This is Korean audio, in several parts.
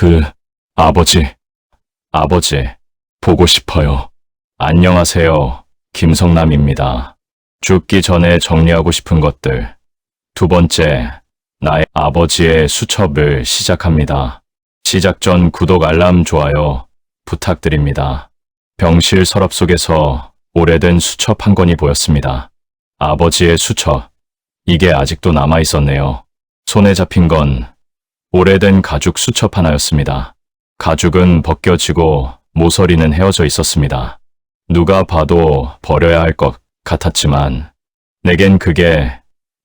그, 아버지, 아버지, 보고 싶어요. 안녕하세요. 김성남입니다. 죽기 전에 정리하고 싶은 것들. 두 번째, 나의 아버지의 수첩을 시작합니다. 시작 전 구독 알람 좋아요 부탁드립니다. 병실 서랍 속에서 오래된 수첩 한 권이 보였습니다. 아버지의 수첩. 이게 아직도 남아 있었네요. 손에 잡힌 건 오래된 가죽 수첩 하나였습니다. 가죽은 벗겨지고 모서리는 헤어져 있었습니다. 누가 봐도 버려야 할 것 같았지만 내겐 그게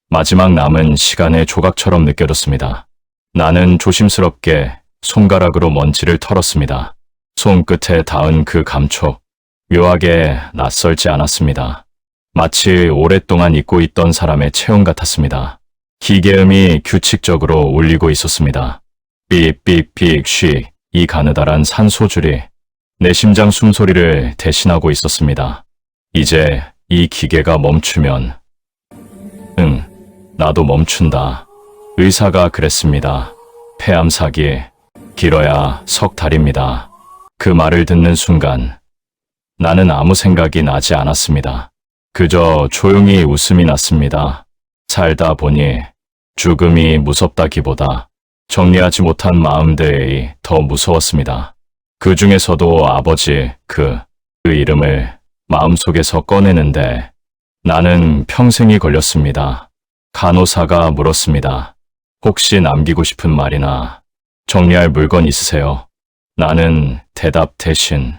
마지막 남은 시간의 조각처럼 느껴졌습니다. 나는 조심스럽게 손가락으로 먼지를 털었습니다. 손끝에 닿은 그 감촉, 묘하게 낯설지 않았습니다. 마치 오랫동안 잊고 있던 사람의 체온 같았습니다. 기계음이 규칙적으로 울리고 있었습니다. 삑삑삑 쉬, 이 가느다란 산소줄이 내 심장 숨소리를 대신하고 있었습니다. 이제 이 기계가 멈추면, 응, 나도 멈춘다. 의사가 그랬습니다. 폐암 사기, 길어야 석 달입니다. 그 말을 듣는 순간, 나는 아무 생각이 나지 않았습니다. 그저 조용히 웃음이 났습니다. 살다 보니 죽음이 무섭다기보다 정리하지 못한 마음들이 더 무서웠습니다. 그 중에서도 아버지 그, 그 이름을 마음속에서 꺼내는데 나는 평생이 걸렸습니다. 간호사가 물었습니다. 혹시 남기고 싶은 말이나 정리할 물건 있으세요? 나는 대답 대신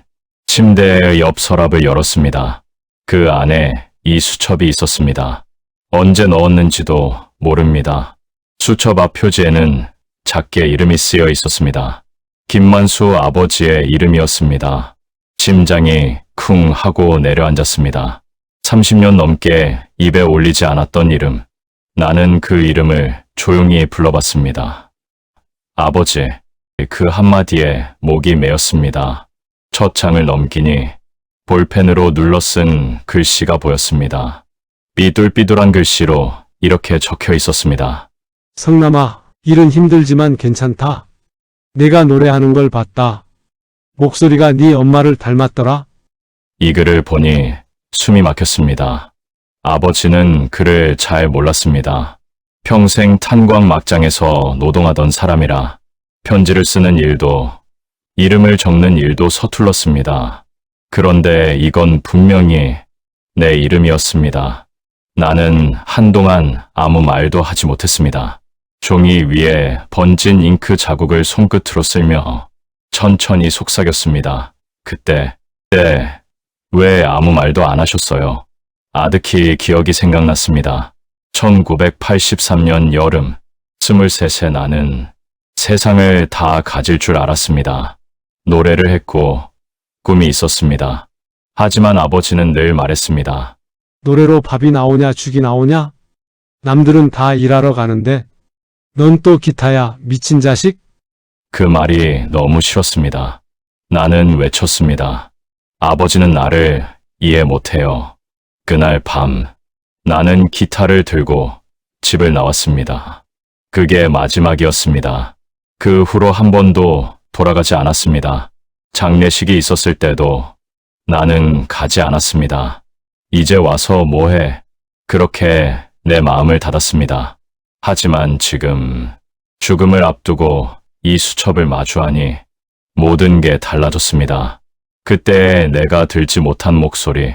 침대의 옆 서랍을 열었습니다. 그 안에 이 수첩이 있었습니다. 언제 넣었는지도 모릅니다. 수첩 앞 표지에는 작게 이름이 쓰여 있었습니다. 김만수 아버지의 이름이었습니다. 심장이 쿵 하고 내려앉았습니다. 30년 넘게 입에 올리지 않았던 이름. 나는 그 이름을 조용히 불러봤습니다. 아버지, 그 한마디에 목이 메었습니다. 첫 장을 넘기니 볼펜으로 눌러 쓴 글씨가 보였습니다. 삐뚤삐뚤한 글씨로 이렇게 적혀 있었습니다. 성남아, 일은 힘들지만 괜찮다. 내가 노래하는 걸 봤다. 목소리가 네 엄마를 닮았더라. 이 글을 보니 숨이 막혔습니다. 아버지는 그를 잘 몰랐습니다. 평생 탄광 막장에서 노동하던 사람이라 편지를 쓰는 일도 이름을 적는 일도 서툴렀습니다. 그런데 이건 분명히 내 이름이었습니다. 나는 한동안 아무 말도 하지 못했습니다. 종이 위에 번진 잉크 자국을 손끝으로 쓸며 천천히 속삭였습니다. 그때, 때, 왜 아무 말도 안 하셨어요? 아득히 기억이 생각났습니다. 1983년 여름, 23세 나는 세상을 다 가질 줄 알았습니다. 노래를 했고, 꿈이 있었습니다. 하지만 아버지는 늘 말했습니다. 노래로 밥이 나오냐 죽이 나오냐? 남들은 다 일하러 가는데 넌 또 기타야 미친 자식? 그 말이 너무 싫었습니다. 나는 외쳤습니다. 아버지는 나를 이해 못해요. 그날 밤, 나는 기타를 들고 집을 나왔습니다. 그게 마지막이었습니다. 그 후로 한 번도 돌아가지 않았습니다. 장례식이 있었을 때도 나는 가지 않았습니다. 이제 와서 뭐해? 그렇게 내 마음을 닫았습니다. 하지만 지금 죽음을 앞두고 이 수첩을 마주하니 모든 게 달라졌습니다. 그때 내가 들지 못한 목소리,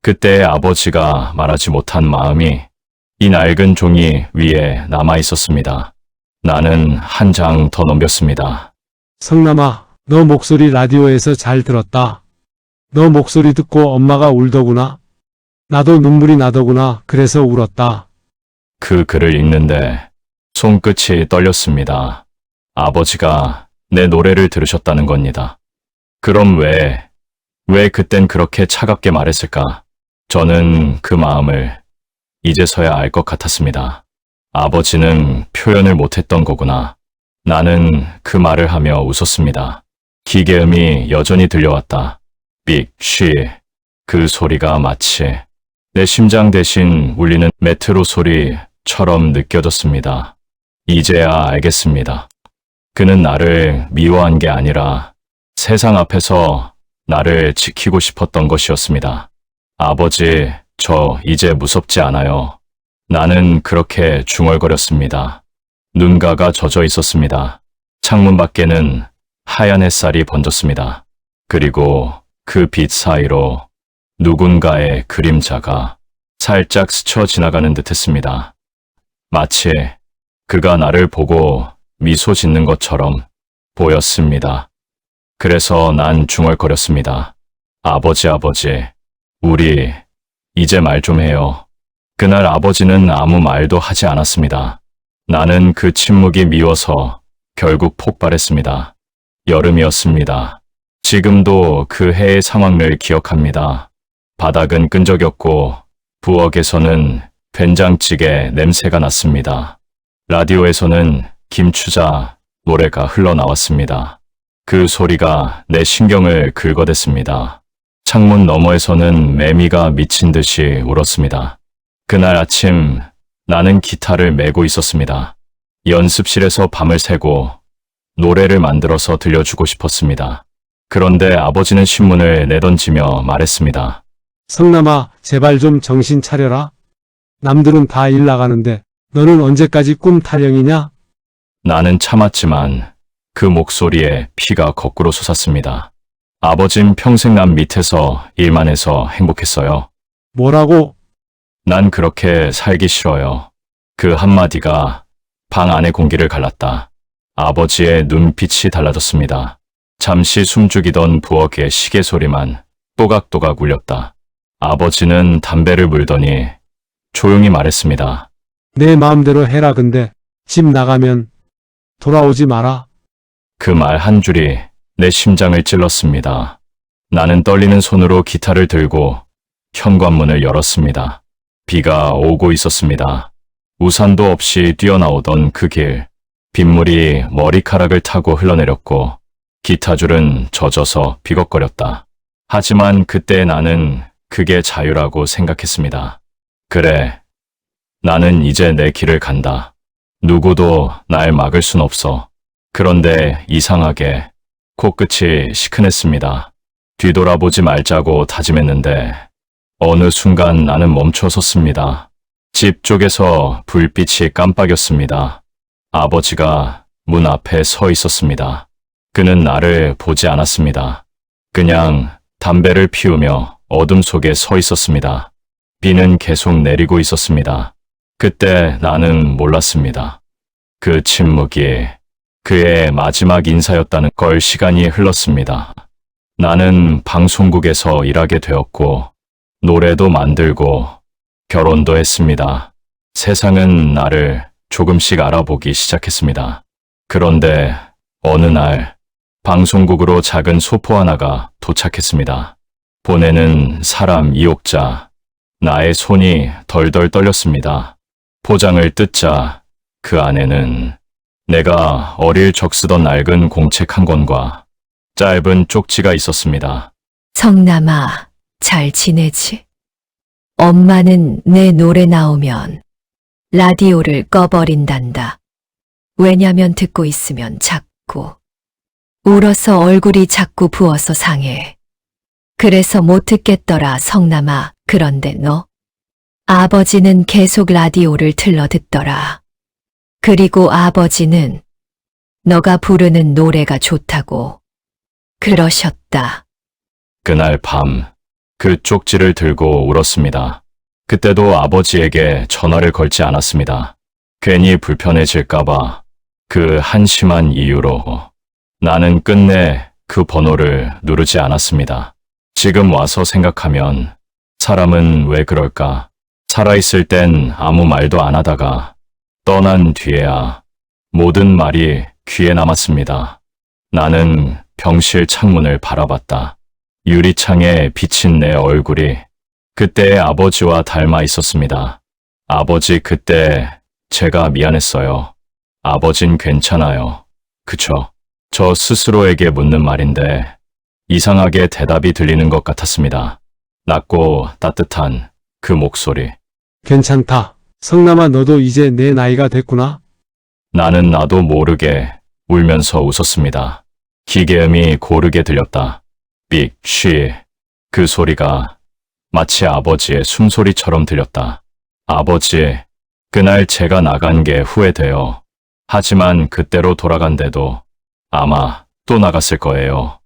그때 아버지가 말하지 못한 마음이 이 낡은 종이 위에 남아 있었습니다. 나는 한 장 더 넘겼습니다. 성남아, 너 목소리 라디오에서 잘 들었다. 너 목소리 듣고 엄마가 울더구나. 나도 눈물이 나더구나. 그래서 울었다. 그 글을 읽는데 손끝이 떨렸습니다. 아버지가 내 노래를 들으셨다는 겁니다. 그럼 왜, 왜 그땐 그렇게 차갑게 말했을까? 저는 그 마음을 이제서야 알 것 같았습니다. 아버지는 표현을 못했던 거구나. 나는 그 말을 하며 웃었습니다. 기계음이 여전히 들려왔다. 삑, 쉬. 그 소리가 마치 내 심장 대신 울리는 메트로 소리처럼 느껴졌습니다. 이제야 알겠습니다. 그는 나를 미워한 게 아니라 세상 앞에서 나를 지키고 싶었던 것이었습니다. 아버지, 저 이제 무섭지 않아요. 나는 그렇게 중얼거렸습니다. 눈가가 젖어 있었습니다. 창문 밖에는 하얀 햇살이 번졌습니다. 그리고 그 빛 사이로 누군가의 그림자가 살짝 스쳐 지나가는 듯 했습니다. 마치 그가 나를 보고 미소 짓는 것처럼 보였습니다. 그래서 난 중얼거렸습니다. 아버지, 아버지, 우리 이제 말 좀 해요. 그날 아버지는 아무 말도 하지 않았습니다. 나는 그 침묵이 미워서 결국 폭발했습니다. 여름이었습니다. 지금도 그 해의 상황을 기억합니다. 바닥은 끈적였고 부엌에서는 된장찌개 냄새가 났습니다. 라디오에서는 김추자 노래가 흘러나왔습니다. 그 소리가 내 신경을 긁어댔습니다. 창문 너머에서는 매미가 미친 듯이 울었습니다. 그날 아침 나는 기타를 메고 있었습니다. 연습실에서 밤을 새고 노래를 만들어서 들려주고 싶었습니다. 그런데 아버지는 신문을 내던지며 말했습니다. 성남아, 제발 좀 정신 차려라. 남들은 다 일 나가는데 너는 언제까지 꿈 타령이냐? 나는 참았지만 그 목소리에 피가 거꾸로 솟았습니다. 아버진 평생 남 밑에서 일만 해서 행복했어요. 뭐라고? 난 그렇게 살기 싫어요. 그 한마디가 방 안의 공기를 갈랐다. 아버지의 눈빛이 달라졌습니다. 잠시 숨죽이던 부엌의 시계 소리만 또각또각 울렸다. 아버지는 담배를 물더니 조용히 말했습니다. 내 마음대로 해라 근데 집 나가면 돌아오지 마라. 그 말 한 줄이 내 심장을 찔렀습니다. 나는 떨리는 손으로 기타를 들고 현관문을 열었습니다. 비가 오고 있었습니다. 우산도 없이 뛰어나오던 그 길, 빗물이 머리카락을 타고 흘러내렸고 기타줄은 젖어서 비걱거렸다. 하지만 그때 나는 그게 자유라고 생각했습니다. 그래, 나는 이제 내 길을 간다. 누구도 날 막을 순 없어. 그런데 이상하게 코끝이 시큰했습니다. 뒤돌아보지 말자고 다짐했는데 어느 순간 나는 멈춰섰습니다. 집 쪽에서 불빛이 깜빡였습니다. 아버지가 문 앞에 서 있었습니다. 그는 나를 보지 않았습니다. 그냥 담배를 피우며 어둠 속에 서 있었습니다. 비는 계속 내리고 있었습니다. 그때 나는 몰랐습니다. 그 침묵이 그의 마지막 인사였다는 걸 시간이 흘렀습니다. 나는 방송국에서 일하게 되었고, 노래도 만들고, 결혼도 했습니다. 세상은 나를 조금씩 알아보기 시작했습니다. 그런데 어느 날, 방송국으로 작은 소포 하나가 도착했습니다. 보내는 사람 이옥자, 나의 손이 덜덜 떨렸습니다. 포장을 뜯자 그 안에는 내가 어릴 적 쓰던 낡은 공책 한 권과 짧은 쪽지가 있었습니다. 성남아, 잘 지내지? 엄마는 내 노래 나오면 라디오를 꺼버린단다. 왜냐면 듣고 있으면 자꾸 울어서 얼굴이 자꾸 부어서 상해. 그래서 못 듣겠더라, 성남아. 그런데 너? 아버지는 계속 라디오를 틀러 듣더라. 그리고 아버지는 너가 부르는 노래가 좋다고 그러셨다. 그날 밤, 그 쪽지를 들고 울었습니다. 그때도 아버지에게 전화를 걸지 않았습니다. 괜히 불편해질까봐 그 한심한 이유로 나는 끝내 그 번호를 누르지 않았습니다. 지금 와서 생각하면 사람은 왜 그럴까? 살아있을 땐 아무 말도 안 하다가 떠난 뒤에야 모든 말이 귀에 남았습니다. 나는 병실 창문을 바라봤다. 유리창에 비친 내 얼굴이 그때의 아버지와 닮아 있었습니다. 아버지 그때 제가 미안했어요. 아버진 괜찮아요. 그쵸? 저 스스로에게 묻는 말인데 이상하게 대답이 들리는 것 같았습니다. 낮고 따뜻한 그 목소리. 괜찮다. 성남아 너도 이제 내 나이가 됐구나. 나는 나도 모르게 울면서 웃었습니다. 기계음이 고르게 들렸다. 빅, 쉬. 그 소리가 마치 아버지의 숨소리처럼 들렸다. 아버지, 그날 제가 나간 게 후회돼요. 하지만 그때로 돌아간대도 아마 또 나갔을 거예요.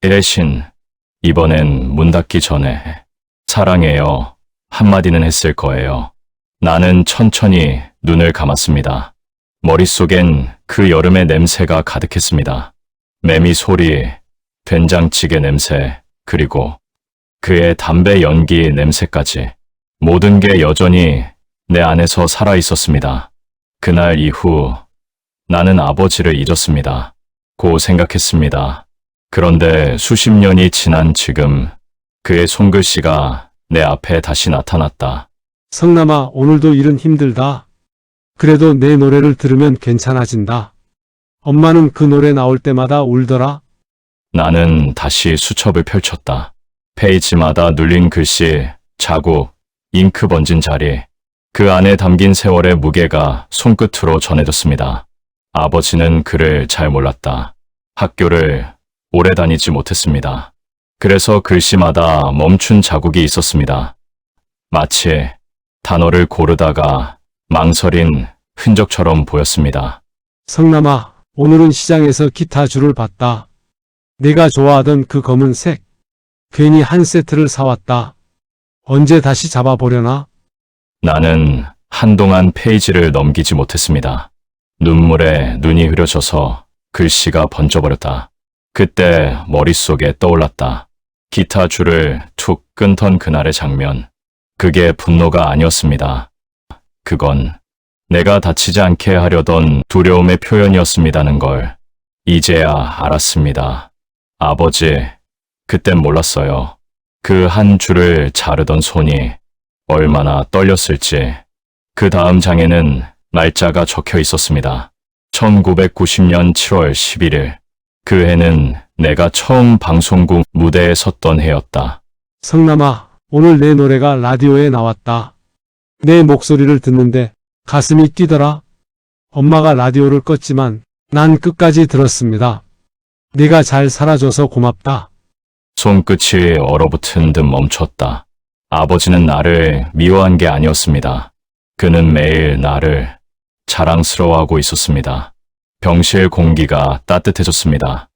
대신 이번엔 문 닫기 전에 사랑해요 한마디는 했을 거예요. 나는 천천히 눈을 감았습니다. 머릿속엔 그 여름의 냄새가 가득했습니다. 매미 소리, 된장찌개 냄새, 그리고 그의 담배 연기 냄새까지 모든 게 여전히 내 안에서 살아 있었습니다. 그날 이후 나는 아버지를 잊었습니다. 고 생각했습니다. 그런데 수십 년이 지난 지금 그의 손글씨가 내 앞에 다시 나타났다. 성남아, 오늘도 일은 힘들다. 그래도 내 노래를 들으면 괜찮아진다. 엄마는 그 노래 나올 때마다 울더라. 나는 다시 수첩을 펼쳤다. 페이지마다 눌린 글씨, 자국, 잉크 번진 자리, 그 안에 담긴 세월의 무게가 손끝으로 전해졌습니다. 아버지는 그를 잘 몰랐다. 학교를 오래 다니지 못했습니다. 그래서 글씨마다 멈춘 자국이 있었습니다. 마치 단어를 고르다가 망설인 흔적처럼 보였습니다. 성남아, 오늘은 시장에서 기타 줄을 봤다. 내가 좋아하던 그 검은색. 괜히 한 세트를 사왔다. 언제 다시 잡아보려나? 나는 한동안 페이지를 넘기지 못했습니다. 눈물에 눈이 흐려져서 글씨가 번져버렸다. 그때 머릿속에 떠올랐다. 기타 줄을 툭 끊던 그날의 장면. 그게 분노가 아니었습니다. 그건 내가 다치지 않게 하려던 두려움의 표현이었습니다는 걸 이제야 알았습니다. 아버지, 그땐 몰랐어요. 그 한 줄을 자르던 손이 얼마나 떨렸을지. 그 다음 장에는 날짜가 적혀 있었습니다. 1990년 7월 11일. 그 해는 내가 처음 방송국 무대에 섰던 해였다. 성남아, 오늘 내 노래가 라디오에 나왔다. 내 목소리를 듣는데 가슴이 뛰더라. 엄마가 라디오를 껐지만 난 끝까지 들었습니다. 네가 잘 살아줘서 고맙다. 손끝이 얼어붙은 듯 멈췄다. 아버지는 나를 미워한 게 아니었습니다. 그는 매일 나를 자랑스러워하고 있었습니다. 병실 공기가 따뜻해졌습니다.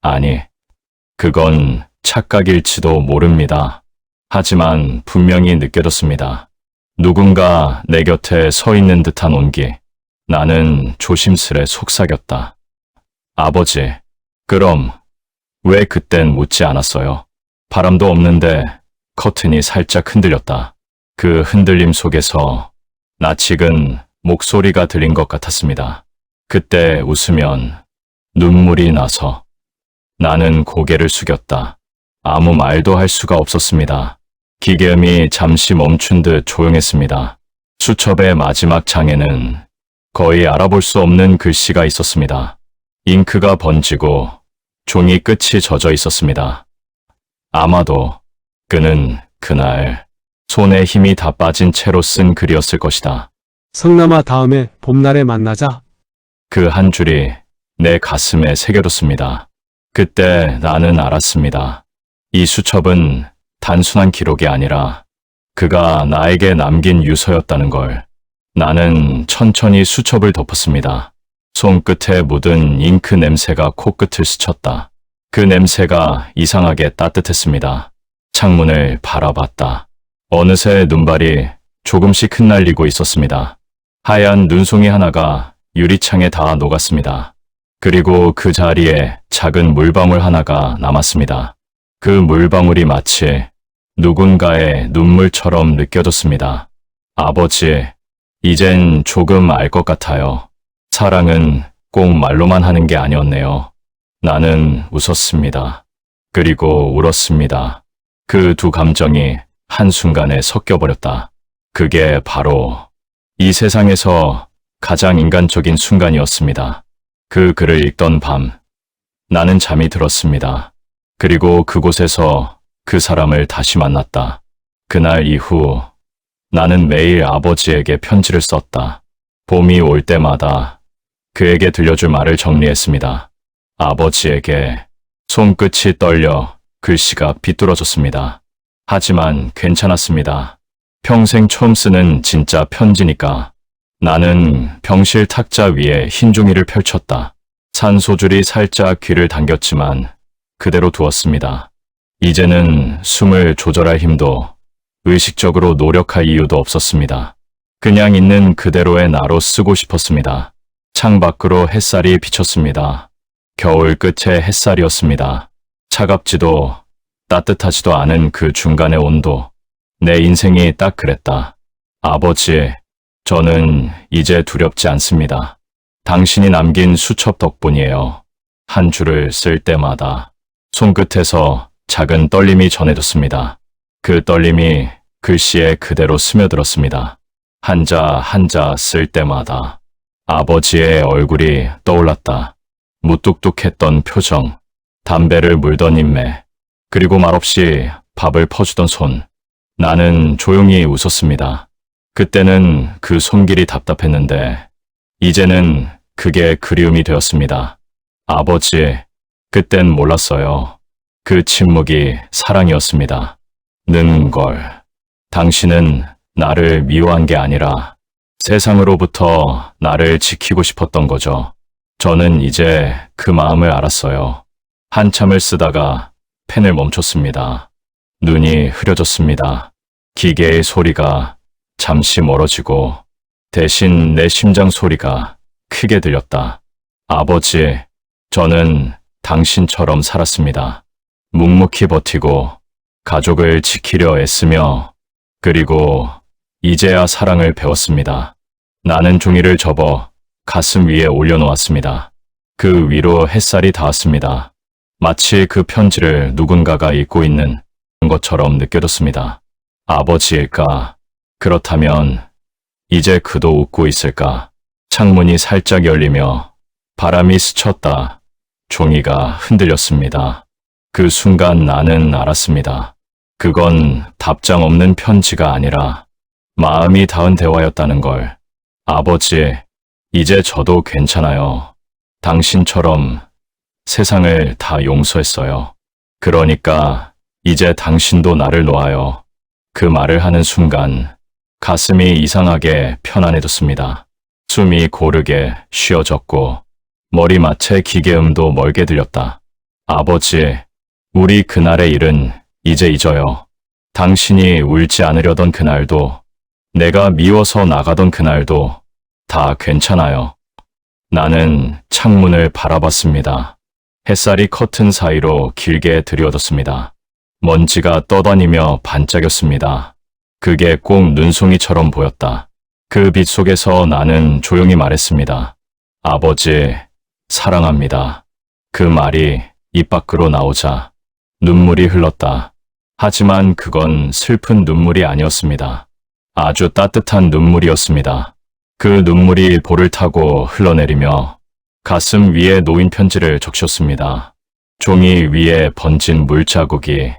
아니, 그건 착각일지도 모릅니다. 하지만 분명히 느껴졌습니다. 누군가 내 곁에 서 있는 듯한 온기. 나는 조심스레 속삭였다. 아버지, 그럼 왜 그땐 묻지 않았어요? 바람도 없는데 커튼이 살짝 흔들렸다. 그 흔들림 속에서 낯익은 목소리가 들린 것 같았습니다. 그때 웃으면 눈물이 나서 나는 고개를 숙였다. 아무 말도 할 수가 없었습니다. 기계음이 잠시 멈춘 듯 조용했습니다. 수첩의 마지막 장에는 거의 알아볼 수 없는 글씨가 있었습니다. 잉크가 번지고 종이 끝이 젖어 있었습니다. 아마도 그는 그날 손에 힘이 다 빠진 채로 쓴 글이었을 것이다. 성남아 다음에 봄날에 만나자. 그 한 줄이 내 가슴에 새겨졌습니다. 그때 나는 알았습니다. 이 수첩은 단순한 기록이 아니라 그가 나에게 남긴 유서였다는 걸. 나는 천천히 수첩을 덮었습니다. 손끝에 묻은 잉크 냄새가 코끝을 스쳤다. 그 냄새가 이상하게 따뜻했습니다. 창문을 바라봤다. 어느새 눈발이 조금씩 흩날리고 있었습니다. 하얀 눈송이 하나가 유리창에 닿아 녹았습니다. 그리고 그 자리에 작은 물방울 하나가 남았습니다. 그 물방울이 마치 누군가의 눈물처럼 느껴졌습니다. 아버지, 이젠 조금 알 것 같아요. 사랑은 꼭 말로만 하는 게 아니었네요. 나는 웃었습니다. 그리고 울었습니다. 그 두 감정이 한순간에 섞여버렸다. 그게 바로 이 세상에서 가장 인간적인 순간이었습니다. 그 글을 읽던 밤, 나는 잠이 들었습니다. 그리고 그곳에서 그 사람을 다시 만났다. 그날 이후 나는 매일 아버지에게 편지를 썼다. 봄이 올 때마다 그에게 들려줄 말을 정리했습니다. 아버지에게 손끝이 떨려 글씨가 비뚤어졌습니다. 하지만 괜찮았습니다. 평생 처음 쓰는 진짜 편지니까 나는 병실 탁자 위에 흰 종이를 펼쳤다. 산소줄이 살짝 귀를 당겼지만 그대로 두었습니다. 이제는 숨을 조절할 힘도 의식적으로 노력할 이유도 없었습니다. 그냥 있는 그대로의 나로 쓰고 싶었습니다. 창 밖으로 햇살이 비쳤습니다. 겨울 끝의 햇살이었습니다. 차갑지도 따뜻하지도 않은 그 중간의 온도. 내 인생이 딱 그랬다. 아버지, 저는 이제 두렵지 않습니다. 당신이 남긴 수첩 덕분이에요. 한 줄을 쓸 때마다 손끝에서 작은 떨림이 전해졌습니다. 그 떨림이 글씨에 그대로 스며들었습니다. 한자 한자 쓸 때마다 아버지의 얼굴이 떠올랐다. 무뚝뚝했던 표정, 담배를 물던 인매, 그리고 말없이 밥을 퍼주던 손. 나는 조용히 웃었습니다. 그때는 그 손길이 답답했는데, 이제는 그게 그리움이 되었습니다. 아버지, 그땐 몰랐어요. 그 침묵이 사랑이었습니다. 는 걸. 당신은 나를 미워한 게 아니라 세상으로부터 나를 지키고 싶었던 거죠. 저는 이제 그 마음을 알았어요. 한참을 쓰다가 펜을 멈췄습니다. 눈이 흐려졌습니다. 기계의 소리가 잠시 멀어지고 대신 내 심장 소리가 크게 들렸다. 아버지, 저는 당신처럼 살았습니다. 묵묵히 버티고 가족을 지키려 애쓰며 그리고 이제야 사랑을 배웠습니다. 나는 종이를 접어 가슴 위에 올려놓았습니다. 그 위로 햇살이 닿았습니다. 마치 그 편지를 누군가가 읽고 있는 것처럼 느껴졌습니다. 아버지일까? 그렇다면 이제 그도 웃고 있을까? 창문이 살짝 열리며 바람이 스쳤다. 종이가 흔들렸습니다. 그 순간 나는 알았습니다. 그건 답장 없는 편지가 아니라 마음이 닿은 대화였다는 걸. 아버지, 이제 저도 괜찮아요. 당신처럼 세상을 다 용서했어요. 그러니까 이제 당신도 나를 놓아요. 그 말을 하는 순간 가슴이 이상하게 편안해졌습니다. 숨이 고르게 쉬어졌고 머리맡에 기계음도 멀게 들렸다. 아버지, 우리 그날의 일은 이제 잊어요. 당신이 울지 않으려던 그날도 내가 미워서 나가던 그날도 다 괜찮아요. 나는 창문을 바라봤습니다. 햇살이 커튼 사이로 길게 들이워졌습니다. 먼지가 떠다니며 반짝였습니다. 그게 꼭 눈송이처럼 보였다. 그 빛 속에서 나는 조용히 말했습니다. 아버지, 사랑합니다. 그 말이 입 밖으로 나오자 눈물이 흘렀다. 하지만 그건 슬픈 눈물이 아니었습니다. 아주 따뜻한 눈물이었습니다. 그 눈물이 볼을 타고 흘러내리며 가슴 위에 놓인 편지를 적셨습니다. 종이 위에 번진 물자국이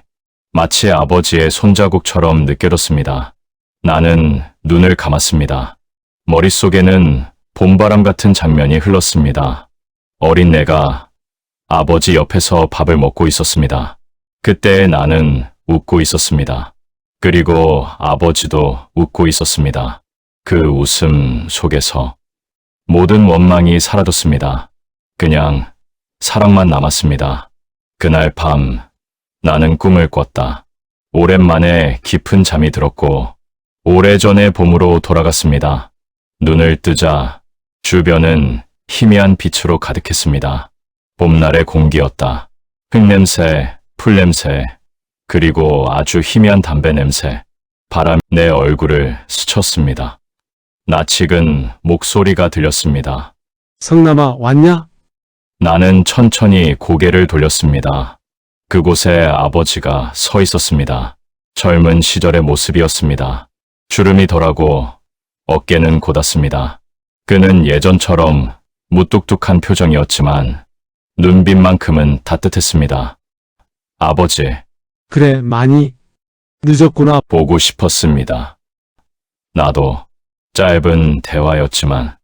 마치 아버지의 손자국처럼 느껴졌습니다. 나는 눈을 감았습니다. 머릿속에는 봄바람 같은 장면이 흘렀습니다. 어린 내가 아버지 옆에서 밥을 먹고 있었습니다. 그때 나는 웃고 있었습니다. 그리고 아버지도 웃고 있었습니다. 그 웃음 속에서 모든 원망이 사라졌습니다. 그냥 사랑만 남았습니다. 그날 밤 나는 꿈을 꿨다. 오랜만에 깊은 잠이 들었고 오래전의 봄으로 돌아갔습니다. 눈을 뜨자 주변은 희미한 빛으로 가득했습니다. 봄날의 공기였다. 흙냄새, 풀냄새, 그리고 아주 희미한 담배 냄새. 바람이 내 얼굴을 스쳤습니다. 낯익은 목소리가 들렸습니다. 성남아, 왔냐? 나는 천천히 고개를 돌렸습니다. 그곳에 아버지가 서 있었습니다. 젊은 시절의 모습이었습니다. 주름이 덜하고 어깨는 곧았습니다. 그는 예전처럼 무뚝뚝한 표정이었지만 눈빛만큼은 따뜻했습니다. 아버지, 그래, 많이 늦었구나. 보고 싶었습니다. 나도 짧은 대화였지만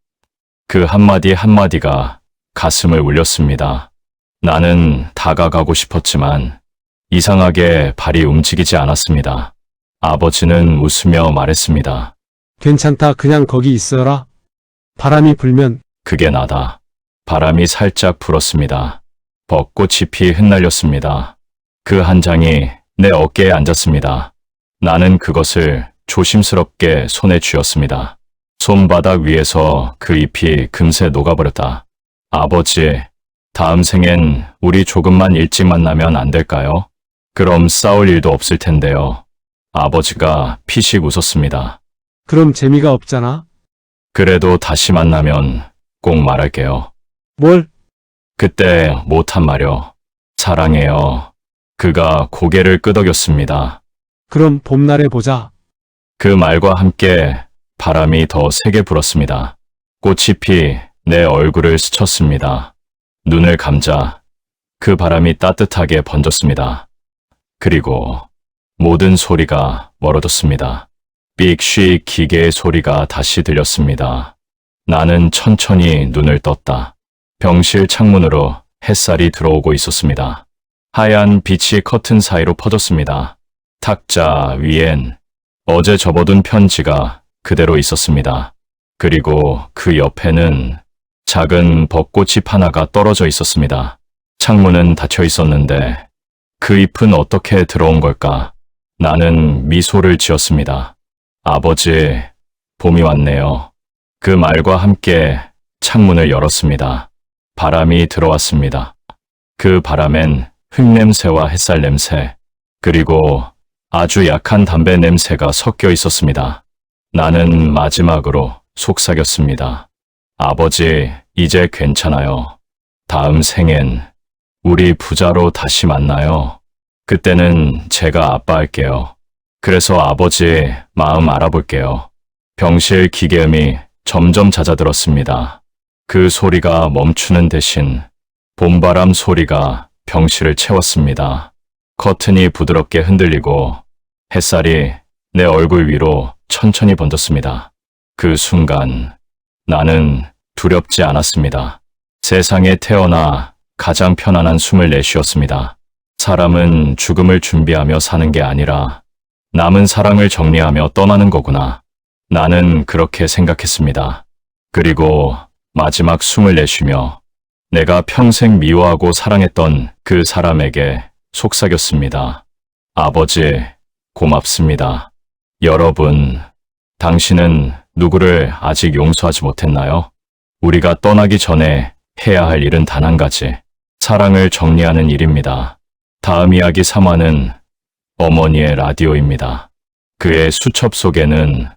그 한마디 한마디가 가슴을 울렸습니다. 나는 다가가고 싶었지만 이상하게 발이 움직이지 않았습니다. 아버지는 웃으며 말했습니다. 괜찮다. 그냥 거기 있어라. 바람이 불면 그게 나다. 바람이 살짝 불었습니다. 벚꽃 잎이 흩날렸습니다. 그 한 장이 내 어깨에 앉았습니다. 나는 그것을 조심스럽게 손에 쥐었습니다. 손바닥 위에서 그 잎이 금세 녹아버렸다. 아버지, 다음 생엔 우리 조금만 일찍 만나면 안 될까요? 그럼 싸울 일도 없을 텐데요. 아버지가 피식 웃었습니다. 그럼 재미가 없잖아. 그래도 다시 만나면 꼭 말할게요. 뭘? 그때 못한 말요. 사랑해요. 그가 고개를 끄덕였습니다. 그럼 봄날에 보자. 그 말과 함께 바람이 더 세게 불었습니다. 꽃잎이 내 얼굴을 스쳤습니다. 눈을 감자 그 바람이 따뜻하게 번졌습니다. 그리고 모든 소리가 멀어졌습니다. 삑쉬 기계의 소리가 다시 들렸습니다. 나는 천천히 눈을 떴다. 병실 창문으로 햇살이 들어오고 있었습니다. 하얀 빛이 커튼 사이로 퍼졌습니다. 탁자 위엔 어제 접어둔 편지가 그대로 있었습니다. 그리고 그 옆에는 작은 벚꽃잎 하나가 떨어져 있었습니다. 창문은 닫혀 있었는데 그 잎은 어떻게 들어온 걸까? 나는 미소를 지었습니다. 아버지, 봄이 왔네요. 그 말과 함께 창문을 열었습니다. 바람이 들어왔습니다. 그 바람엔 흙냄새와 햇살 냄새, 그리고 아주 약한 담배 냄새가 섞여 있었습니다. 나는 마지막으로 속삭였습니다. 아버지, 이제 괜찮아요. 다음 생엔 우리 부자로 다시 만나요. 그때는 제가 아빠 할게요. 그래서 아버지 마음 알아볼게요. 병실 기계음이 점점 잦아들었습니다. 그 소리가 멈추는 대신 봄바람 소리가 병실을 채웠습니다. 커튼이 부드럽게 흔들리고 햇살이 내 얼굴 위로 천천히 번졌습니다. 그 순간 나는 두렵지 않았습니다. 세상에 태어나 가장 편안한 숨을 내쉬었습니다. 사람은 죽음을 준비하며 사는 게 아니라 남은 사랑을 정리하며 떠나는 거구나. 나는 그렇게 생각했습니다. 그리고 마지막 숨을 내쉬며 내가 평생 미워하고 사랑했던 그 사람에게 속삭였습니다. 아버지, 고맙습니다. 여러분, 당신은 누구를 아직 용서하지 못했나요? 우리가 떠나기 전에 해야 할 일은 단 한 가지. 사랑을 정리하는 일입니다. 다음 이야기 3화는 어머니의 라디오입니다. 그의 수첩 속에는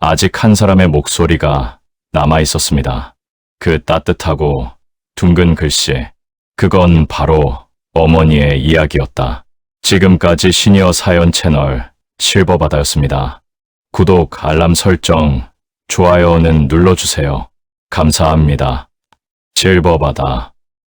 아직 한 사람의 목소리가 남아 있었습니다. 그 따뜻하고 둥근 글씨. 그건 바로 어머니의 이야기였다. 지금까지 시니어 사연 채널 실버바다였습니다. 구독, 알람 설정, 좋아요는 눌러주세요. 감사합니다. 실버바다.